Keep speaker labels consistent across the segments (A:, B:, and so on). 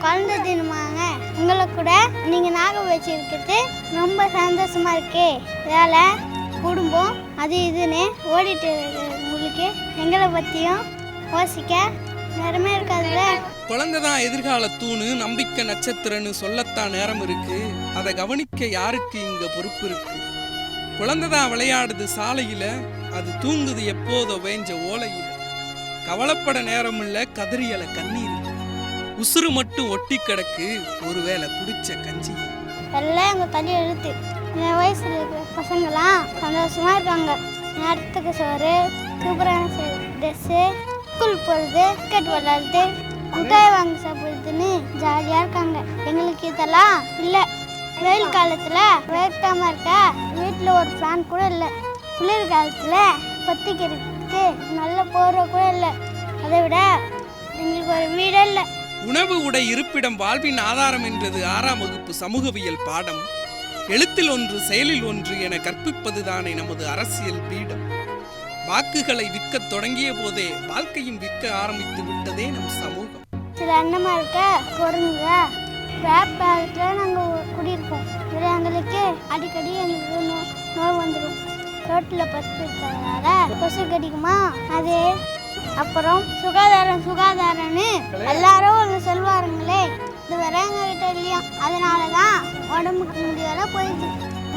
A: குழந்தை தினமாங்க. உங்களை கூட நீங்கள் நாகம் வச்சுருக்கிறது ரொம்ப சந்தோஷமா இருக்கு. இதால் குடும்பம் அது இதுன்னு ஓடிட்டு உங்களுக்கு எங்களை பற்றியும் யோசிக்க நேரமே இருக்காதுல்ல?
B: குழந்தை தான் எதிர்கால தூணு நம்பிக்கை நட்சத்திரன்னு சொல்லத்தான் நேரம் இருக்கு. அதை கவனிக்க யாருக்கு இங்க பொறுப்பு இருக்கு? குழந்தை தான் விளையாடுது சாலையில அது தூங்குது எப்போதோ வேஞ்ச ஓலையில். கவலைப்பட நேரம் இல்ல கதறியல கண்ணீர். உசுறு மட்டும் ஒட்டி கிடக்கு ஒருவேளை குடிச்ச கஞ்சி.
A: எல்லாம் எங்கள் தள்ளி எழுத்து என் வயசில் இருக்கிற பசங்களாம் சந்தோஷமா இருக்காங்க நேரத்துக்கு சோறு சூப்பரான ட்ரெஸ்ஸு ஸ்கூல் போகிறது கிரிக்கெட் விளாடுறது முட்டாய் வாங்கி சாப்பிடுறதுன்னு ஜாலியாக இருக்காங்க. எங்களுக்கு இதெல்லாம் இல்லை. வெயில் காலத்தில் வேர்க்காம இருக்க? வீட்டில் ஒரு ஃபேன் கூட இல்லை. குளிர் காலத்தில் பத்திக்கிறதுக்கு நல்ல போர்வை கூட இல்லை. அதை விட எங்களுக்கு ஒரு வீடே இல்லை.
B: உணவு உடை இருப்பிடம் வாழ்வின் ஆதாரம் என்றது ஆறாம் வகுப்பு சமூகவியல் பாடம். எழுத்தில் ஒன்று செயலில் ஒன்று என கற்பிப்பதுதானே நமது அரசியல் பீடம். வாக்குகளை விற்கத் தொடங்கிய போதே வாழ்க்கையும் விற்க ஆரம்பித்து விட்டதே நம் சமூகம்.
A: சில அண்ணமா இருக்க குரங்குங்க வேப்பாகத்தில் நாங்கள் குடியிருப்போம். இதில் எங்களுக்கு அடிக்கடி எங்களுக்கு நோய் வந்துடும் ரோட்டில் பத்து இருக்கிறதுனால கொசு கடிக்குமா? அது. அப்புறம் சுகாதாரம் சுகாதாரம்னு எல்லாரும் ஒன்று சொல்வாருங்களே. இது வர கிட்ட இல்லையா. அதனால தான் உடம்புக்கு முடியாத போயிடுச்சு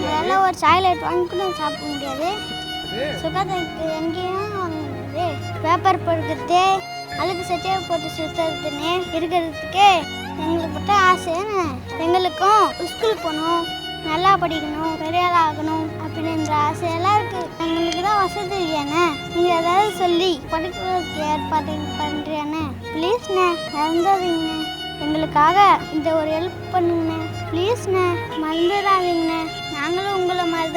A: இதெல்லாம் ஒரு சாக்லேட் வாங்கி கூட சாப்பிட முடியாது. சுகாதாரத்துக்கு எங்கேயும் வாங்க முடியாது பேப்பர் படுக்கிறது அழுக்கு சட்டையை போட்டு சுற்றுறதுன்னு இருக்கிறதுக்கே எங்களுக்கு மட்டும் ஆசை எங்களுக்கும் ஸ்கூல் போகணும். நல்லா படிக்கணும் பெரிய ஆகணும் அப்படின்ற ஆசையெல்லாம் இருக்கு. எங்களுக்கு தான் வசதி இல்லையானே நீங்கள் ஏதாவது சொல்லி படிக்கிறதுக்கு ஏற்பாடு பண்ணுறியாண்ணே ப்ளீஸ்ண்ணே மறந்துடாதீங்கண்ணே எங்களுக்காக இந்த ஒரு ஹெல்ப் பண்ணுங்கண்ணே. ப்ளீஸ்ண்ணே மறந்துடாதீங்கண்ணே நாங்களும் உங்களை மாதிரி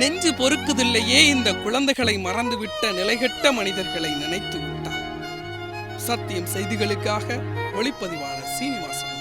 B: நெஞ்சு பொறுக்குதில்லையே இந்த குழந்தைகளை மறந்துவிட்ட நிலைகட்ட மனிதர்களை நினைத்து விட்டார். சத்தியம் செய்திகளுக்காக ஒளிப்பதிவாளர் சீனிவாசன்.